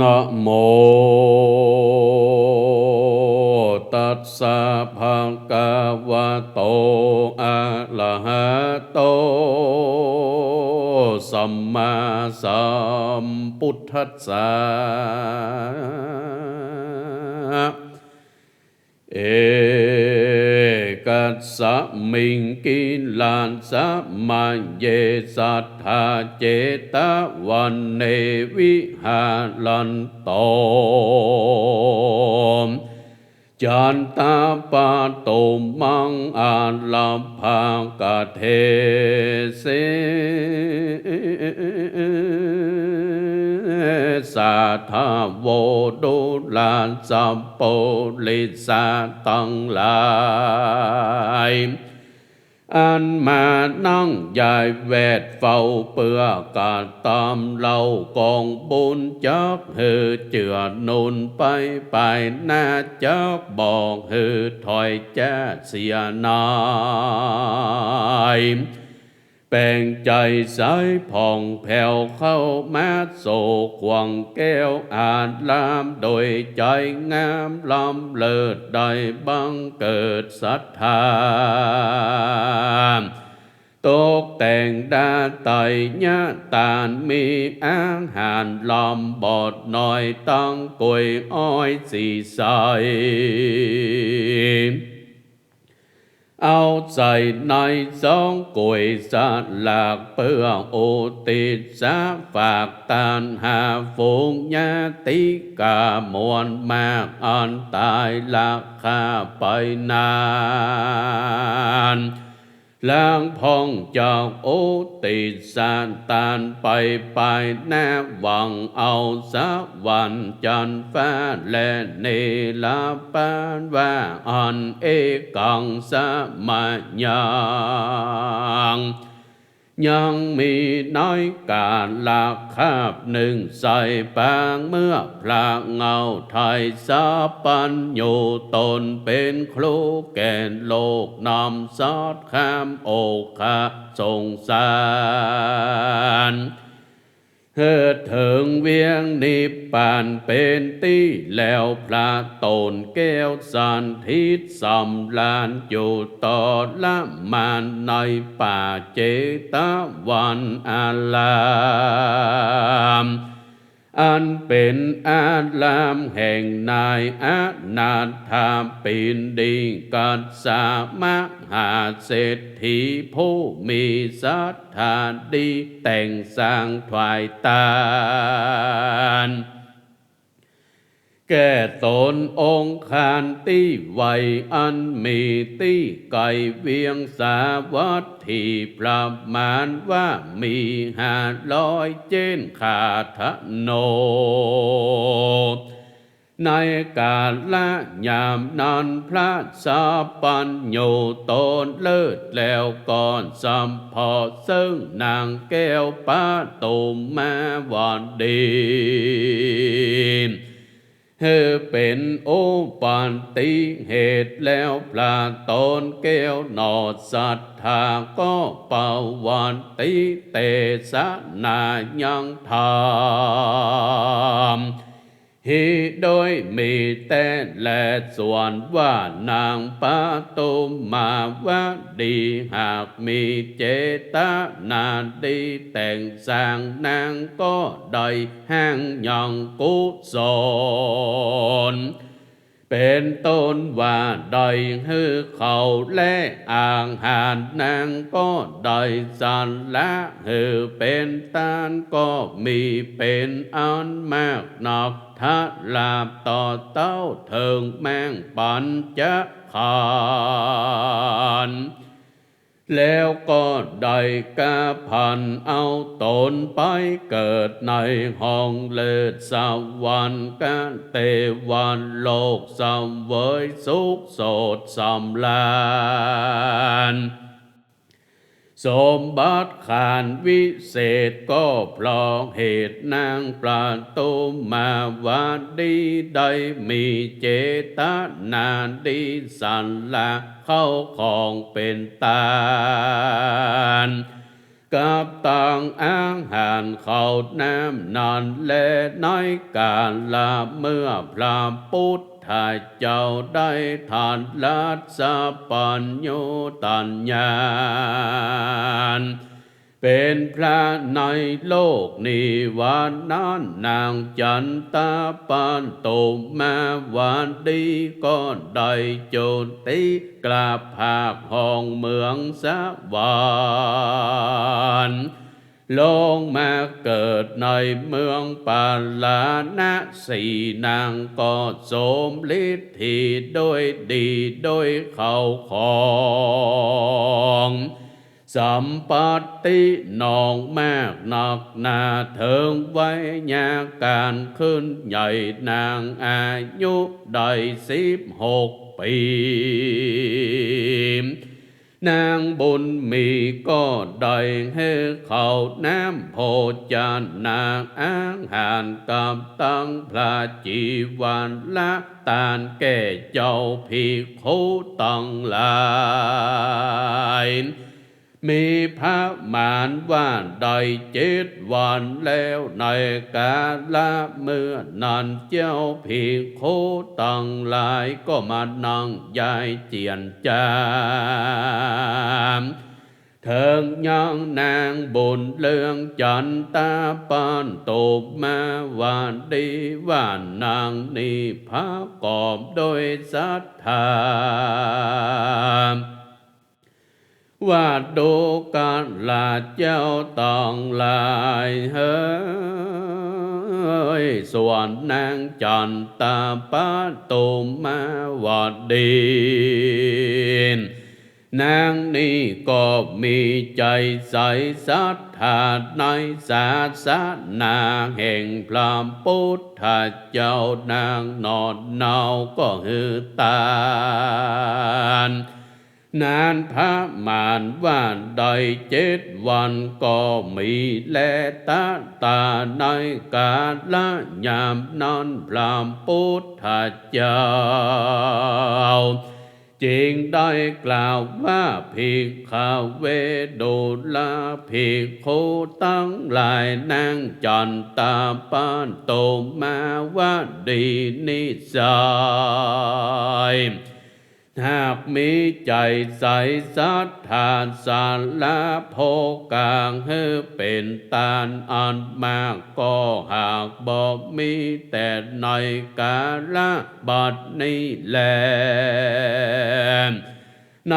นะโมตัสสะภะคะวะโตอะระหะโต สัมมาสัมพุทธัสสะเอ สะมิงกิลานสัมาเยสัทธาเจตวันเนวิหาลันโตจันตาปาโตมังอาลาภากาเทเส สาธาโวดุลานสัมโปลิสาตังลายอันมานั่งยายแวดเฝ้าเปื้อกาตามเรากองบุญจักเฮือเจือนุนไปไปหน้าจักบอกเฮือถอยแจ้เสียนาย แปลงใจสายผ่องแผ่วเข้ามาโศกควงแก้วอาจลามโดยใจงามลำเลิศได้บังเกิดศรัทธาตกแต่งดาไตญาตานมีอาหารลำบอดหน่อยตั้งกวยอ้อยสีใส เอาใจในสองกวยสลากเปื้อโอติสาฝ ล้างพองจากโอติสานตานไปไปแนบหวังเอาสะวันจันฟ้าและเนลาปานว่าอันเอกังสมัญญา ยังมีน้อยการลาคาบหนึ่งใส่ปางเมื่อพระเงาไทยสาปัญโยตนเป็นครูแก่นโลกนำสอดข้ามโอกคาสงสาร เฮิดถึงเวียงนิพพานเป็นตีแล้วพระตนแก้วสันทิศสำลานอยู่ต่อละมานในป่าเจตวันอาลาม อันเป็นอาลามแห่งนายอานาถาปินดีกัสสามหาเศรษฐีผู้มีศรัทธาดีแต่งสร้างถวายตาน แก่ตนองค์คานตี้ไวอันมีตี้ไก่เวียงสาวัตถีประมาณว่ามีห้าร้อยเจนขาทะโน ในกาลละยามนั้นพระสาปัญโยตนเลิศแล้วก่อนสัมพอซึ่งนางแก้วป้าตุมมาวันดี เฮอเป็นโอปันติเหตุแล้วปลาตนแก้วนอดสัทธาก็เป่าวันติเตสะนายังธรรม ฮิโดยมีแต่และส่วนว่านางปาตุมมาวาดีหากมีเจตนาดีแต่งสร้างนางก็ได้ห้างยังกุศล เป็นต้นว่าได้ฮือเขาและอ่างหานนางก็ได้สันละฮือเป็นตานก็มีเป็นอันมากหนักทัลาบต่อเต้าเถิงแมงปัญจะขาน แล้วก็ได้กาพันเอาตนไปเกิดในห้องเลิศสวรรค์กันเตวันโลกสำเวยสุขโสดสำลาน สมบัติขานวิเศษก็พราะเหตุนางปลาตุมาวาดีได้มีเจตนาดีสันละเข้าของเป็นตาลกับต่างอาหารข้าน้ำนานและน้อยการละเมื่อพระพุทธ เจ้าได้ทานลัดสปัญโยตัญญาณเป็นพระในโลกนี้วันนั้นนางจันตาปานโตมาวันดีก็ได้โจติกราบภาคห้องเมืองสวรรค์ ลงมาเกิดในเมืองปาลานะสีนางก็โสมฤทธิโดยดีโดยเขาของสัมปตินองมากนักนาเถิงไว้ยาการขึ้นใหญ่นางอายุได้สิบหกปี นางบุญมีก็ได้ให้เขาน้ำโพจานนางอาหารกับตั้งพระจีวันละตานแก่เจ้าพีโคตังลาย มีพระมารว่าได้เจ็ดวันแล้วในกาละเมื่อนันเจ้าพีโคตังหลายก็มานั่งยายเจียนจามเถิงยังนางบุญเลืองจันตาปานตบมาหวานดีหวานนางนี่พระกอบโดยศรัทธา ว่าดูการลาเจ้าต้องลายเฮ้ยส่วนนางจันตาปาตุมมาวัดดีนนางนี่ก็มีใจใสศรัทธาในศาสนาแห่งพระพุทธเจ้านางนอนเนาก็ฮือตาล นานพระมารว่านได้เจ็ดวันก็มีแลตาตาในกาละยามนั้นพระพุทธเจ้าจึงได้กล่าวว่าภิกขเวโดลาภิกขุตั้งหลายนางจันตาปานโตมาว่าดีนิสัย หากมีใจใสสัทธาสารละโพกางให้เป็นตานอันมากก็หากบอกมีแต่ในกาละบัดนี้แลใน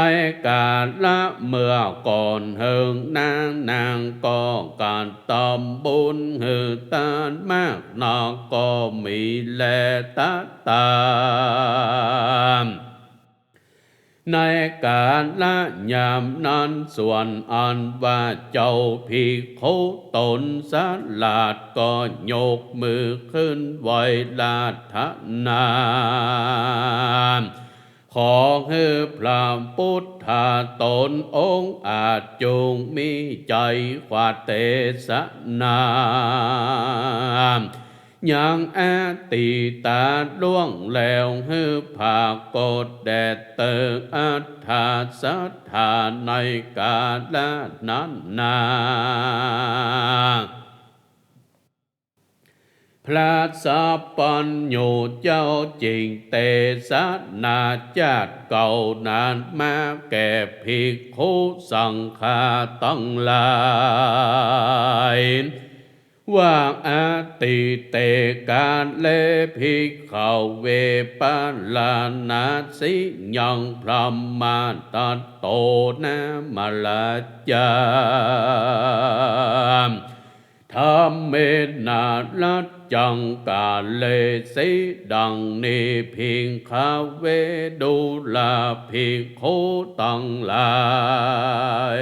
กาละเมื่อก่อนเฮิงนางนางก็การตอมบุญหือตานมากนอกก็มีแลตาตาม ในการละยามนั้นส่วนอันว่าเจ้าพิโคตนสลาดก็ยกมือขึ้นไหวลาทนา ขอให้พระพุทธาตนองค์อาจจงมีใจขวาเตสนา ยังอติตาล่วงแล้วฮือภากกดแดดเตออัฏฐาสัทธาในกาลนั้นนาพระสัพปัญโยเจ้าจริงเตสนาจาติเก่านานมาแก่ภิกขุสังฆาตั้งหลาย ว่าอาติเตกาเลภิกเขเวปาลานาสิยังพรหมาตัดโตนะมาลาจามธรรมเมนาลัจังกาเลสิดังนี้พิงคาเวดูลาภิกขตังลาย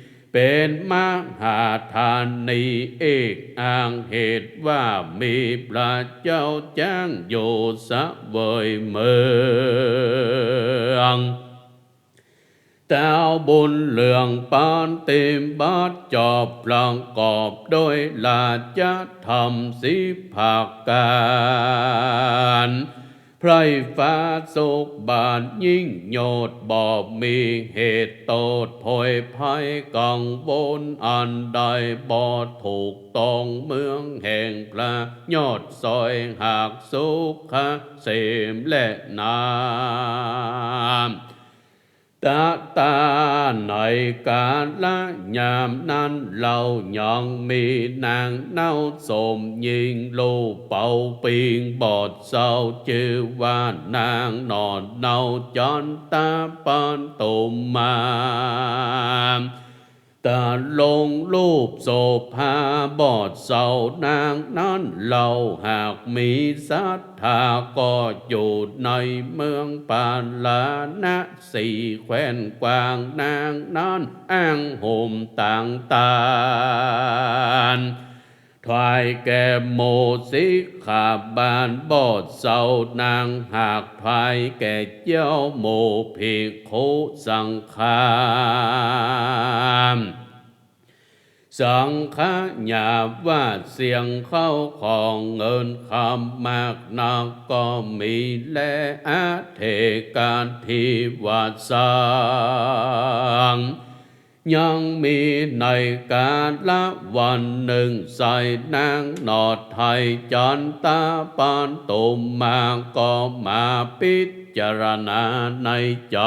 ป็นางคาลาใหญ่กว้างน้ำกล่าวอ้างว่าเมืองปาลานาสีเป็นมหาทานนีเอกอ้างเหตุว่ามีพระเจ้าจ้างอยู่สะเวยเมืองแต้วบุญเหลืองปานเต็มบาทจอบพลังกอบโดยลาจะทำสิภาการ ไพรฟ้าสุกบานยิ่งโยดบอบมีเหตุโตดพอยภัยกังวลอันใดบอดถูกต้องเมืองแห่งพระยอดซอยหากสุขเสมและนาม ตาตาในการละยามนั้นเรายังมีนางเน่าส ตาลงรูปโสภาบอดเสานางนั้นเราหากมีศรัทธาก็อยู่ในเมืองปาลานะสี่แคว้นกวางนางนั้นอ้างห่มต่างตาน ถวายแก่โมสิขาบานบอดเสานางหากถวายแก่เจ้าโมภิกขสังฆามสังฆญาว่าเสียงเข้าของเงินคำมากนักก็มีและอาเทการที่วัดสร้าง ยังมีในการละวันหนึ่งใส่นางนอดไทยจันตาปานตุมมาก็มาพิจารณาในใจ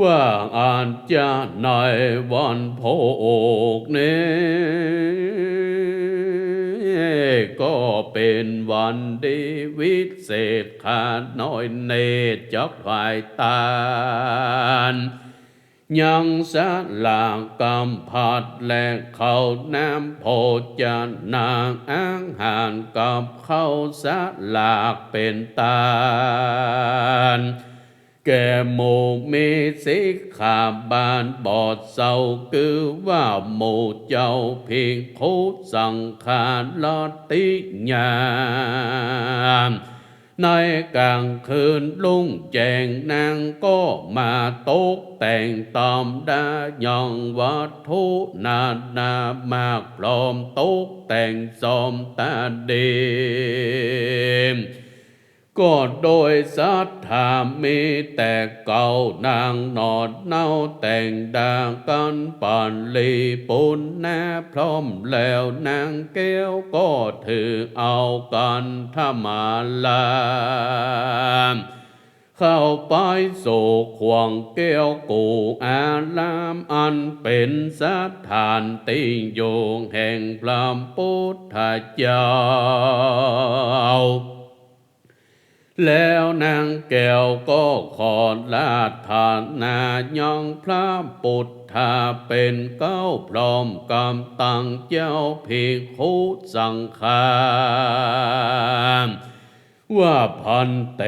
ว่าอาจจะในวันโพกเนี้ ก็เป็นวันดีวิเศษขาดน้อยเนตจักภายตาลยังสะลางกำพัดและเขาน้ำโพจนางอ้างหานกับเข้าสะลากเป็นตาล แก่หมู่มีสิกขาบานบอดเศร้าคือว่าหมู่เจ้าเพียงคุสังขารลอติญาในกลางคืนลุงแจงนางก็มาตกแต่งตอมดายองวัตถุนานามากพร้อมตกแต่งสอมตาเดม ก็โดยศรัทธามีแต่เก่านางนอดเน่าแต่งดางกันปานลีปุนแนาพร้อมแล้วนางแก้วก็ถือเอากันธมาลามเข้าไปสู่ควงแก้วกูอารามอันเป็นสถานติโยงแห่งพระพุทธเจ้า แล้วนางแก้วก็ขอลาทานนายองพระปุถธาเป็นเก้าพร้อมกำตังเจ้าภิกขุสังฆามว่าพันเต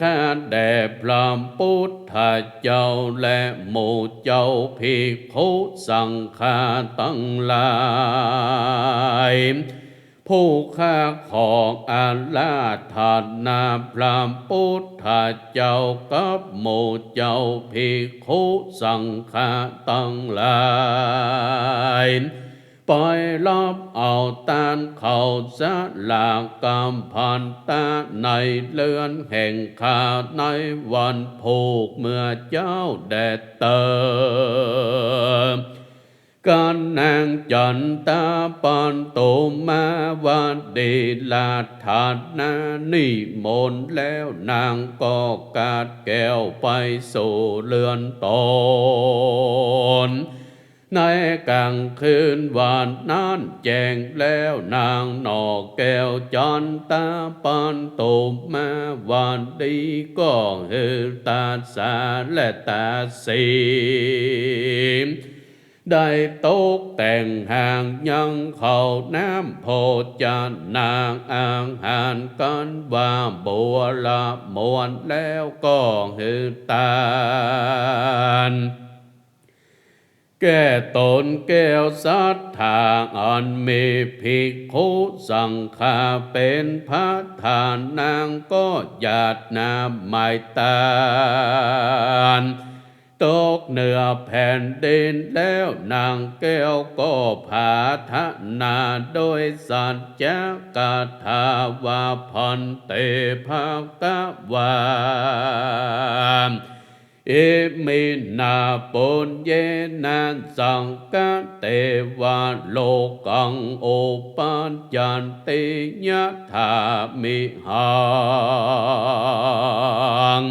ข้าแด่พระพุทธเจ้าและหมู่เจ้าภิกขุสังฆาตั้งหลาย ผู้ข้าของอาลาธานาพระพุทธเจ้ากับหมู่เจ้าภิกขุสังฆาตั้งหลายปล่อยลอบเอาตานเขาสะลากกำพันตาในเลือนแห่งขาในวันผูกเมื่อเจ้าแดดเติม การนางจันตาปานโตมาวันเดลาธานานิมนต์แล้วนางก็กาดแก้วไปสู่เรือนตนในกลางคืนวันนั้นแจ้งแล้วนางนอกแก้วจันตาปานโตมาวันดีก็เฮอตาสาและตาสี ได้ตกแต่งห่างยังเขาน้ำโพจานางอ่างหานกันว่าบัวละมวนแล้วก็หือตาลแก้ตนแก้วศรัทธาอันมีภิกขุสังฆาเป็นพระทานนางก็หยาดน้ำไม่ตาน ตกเหนือแผ่นดินแล้วนางแก้วก็ผาทนาโดยสัจจกาถาวาพันเตภาคกวาเอมินาปุญเยนันสังกเตวาโลกังโอปัญจันติยะธามิหัง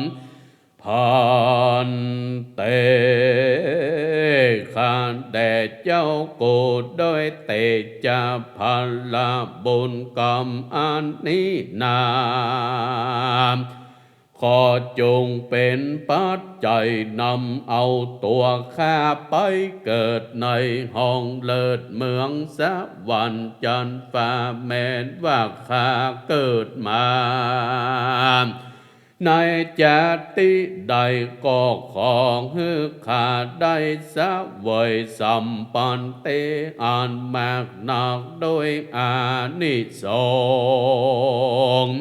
พัน เตขันแด่เจ้ากูโดยเตจาพลาบุญกรรมอันนี้นามขอจงเป็นปัจจัยนำเอาตัวข้าไปเกิดในห้องเลิศเมืองสวรรค์จันฟ้าแม้นว่าข้าเกิดมา ในจาติใดก็ของฮือขาได้สะเวยสัมปันเตอ่านมากนักโดยอานิสงส์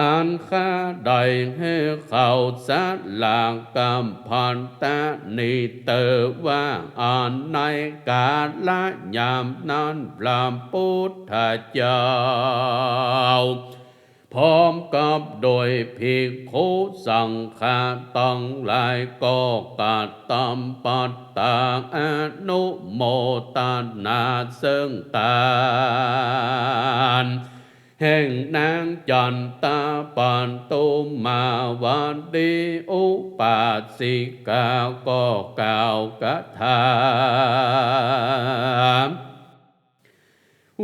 อันข้าได้ให้เขาสัตลางกำพันตะนิเตว่าอ่านในกาละยามนั้นพระพุทธเจ้า ร้อมกับโดยภิกขุสังฆาตังหลายก็กาตัมปัตตาอนุโมตานาซึ่งตานแห่งนางจันตาปานตุมาวันดีอุปาสิกาก็กล่าวกถา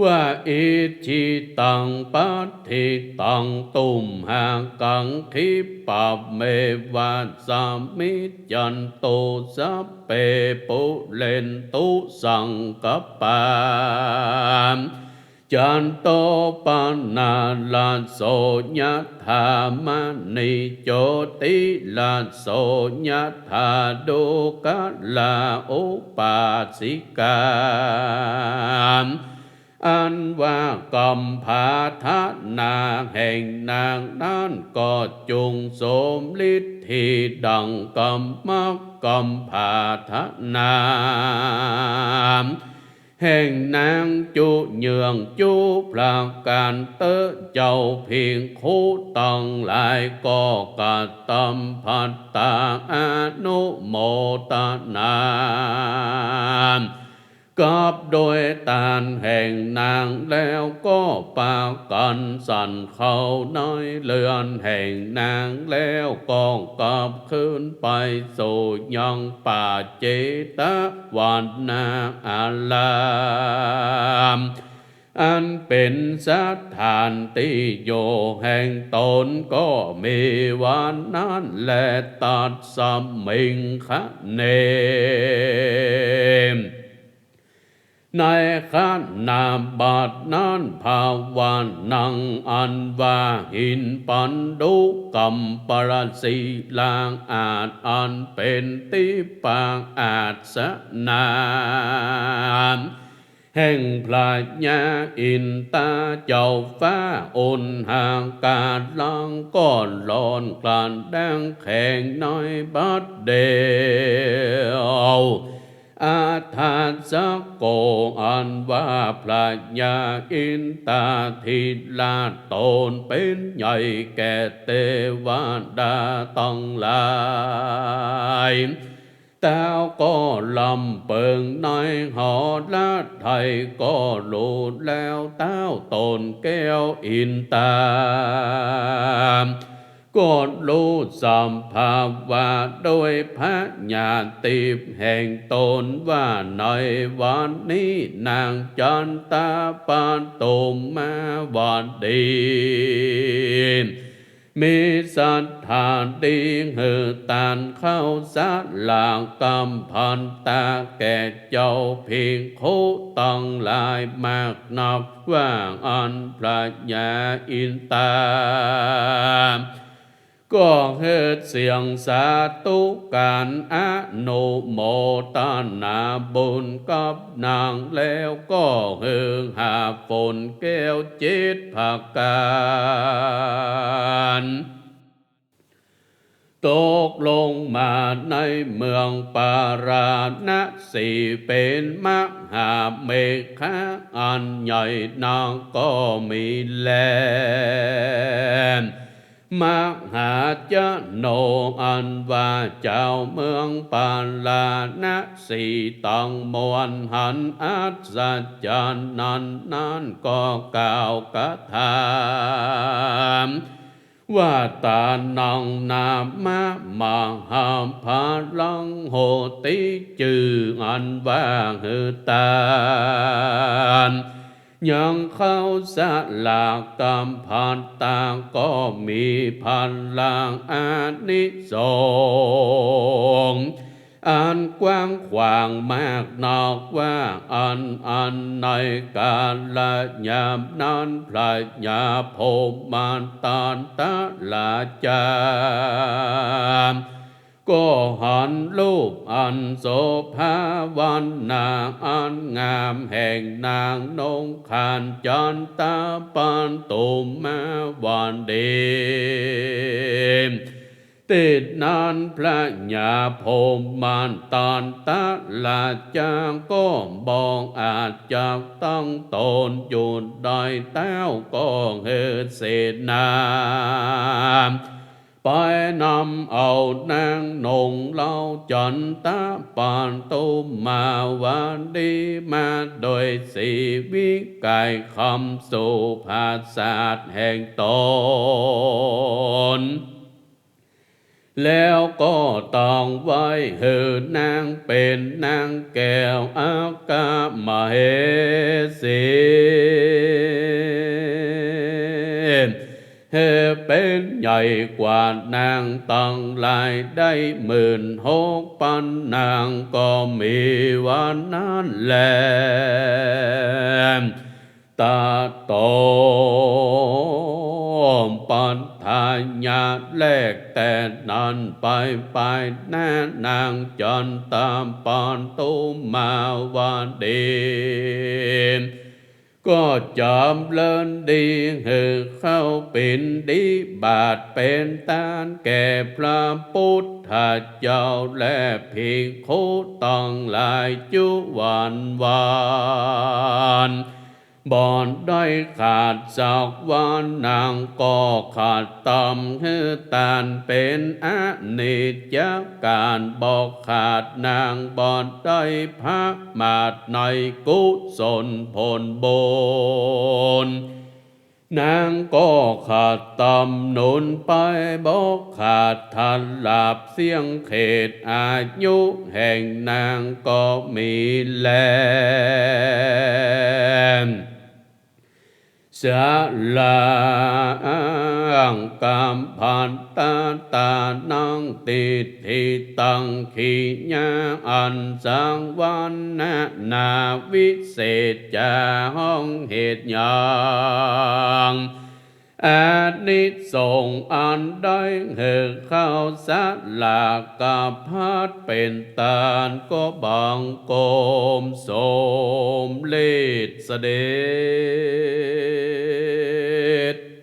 ว่าอิจิตังปัฏฐิตังตุมหังกังคิปะเมวันสามิจันโตสัพเปปุเรนตุสังกปามจันโตปานาลาโสยธามณิโจติลาโสยธาดุกะลาอุปาสิกานว่ากรรม พาทนาแห่งนางนั้นก็จงสมฤทธิดังกรรมกรรมพาทนาแห่งนางจุเยืองจุพระ กอบด้วยตายก็กาตัมพัตตาอนุโมตนากับโดยตานแห่งนางแล้วก็ปากันสั่นเขาน้อยเลือนแห่งนางแล้วกองกับขึ้นไปสู่ยังป่าเจตวันนาอาลามอันเป็นสถานที่โยแห่งตนก็มีวันนั้นและตัดสมิงคะเนม ในขันนาบาทนั้นภาวานังอันว่าหินปันดุกรรมปรสีลางอาจอันเป็นติปางอาจสนามแห่งพระญาอินตาเจ้าฟ้าอนห่างกาดลังก้อนลอนกลานแดงแข็งน้อยบัดเดียว อาทานสักโกอันว่าพระยาอินตาทิลาตนเป็นใหญ่แก่เทวดาต้องลายแต้วก็ลำเปิงในหอละไทยก็หลุดแล้วเต้าตนแก้วอินตา ก็รู้สัมภาวะโดยพระญาติแห่งตนว่าในวันนี้นางจันตาปานตุมมาวันดีมีสัทธาดีหือตานเข้าสัตลางกำพันตาแก่เจ้าเพียงโคตังลายมากนับว่างอันพระยาอินตา ก็เฮ็ดเสียงสาธุการอนุโมตนาบุญกับนางแล้วก็เฮือหาฝนแก้วจิตผักการตกลงมาในเมืองปาราณสีเป็นมหาเมฆะอันใหญ่นางก็มีแล มหาเจโนอันว่าเจ้าเมืองปาลาณสีตังมวลหันอัศจรรย์นั้นนั้นก็กล่าวกระทำว่าตานังนามะมาหาพาลังโหติจืออันว่าหือตาน ยังเข้าสลากกรรมผ่านต่างก็มีพันลางอานิสงส์อันกว้างขวางมากนอกว่าอันอันในกาลยามนั้นพระยาโพมานตานตะลาจาม ก็หันรูปอันโสภาวันนาอันงามแห่งนางนงคานจันตาปานตุมมาวันเดมติดนานพระญาพมมานตานตะลาจางก็บองอาจจากตั้งตนอยู่ได้แต้วก็เฮเสนาม ไปนำเอานางนงเล่าจันตาปานตุมาวันดีมาโดยสีวิกายคำสุภาษาสแห่งตนแล้วก็ต้องไว้หือนางเป็นนางแก้วอากามาเฮสี เฮเป็นใหญ่กว่านางตั้งหลายได้หมื่นหกปันนางก็มีวันนั้นแลตาโตมปันทายาแลกแต่นันไปไปแน่นางจันตามปานตุมาวานเดน ก็จอมเลินดีเหือเข้าเป็นดีบาทเป็นตานแก่พระพุทธเจ้าและพิงคุต้องหลายจุวันวาน บอนได้ขาดจากวานนางก็ขาดตำฮือตานเป็นอนิจจการบอกขาดนางบอนได้พักมาดในกุศลผลบุญนางก็ขาดตำนุนไปบอกขาดทันหลับเสียงเขตอายุแห่งนางก็มีแลน สาลางกัมพันตาตานังติทิตังขีญาอันสังวันนานาวิเศษจาห้องเหตุยัง อานิสงอันได้เหอเข้าสัลากกาพัดเป็นตาลก็บังโกมสมเลดเสด็จ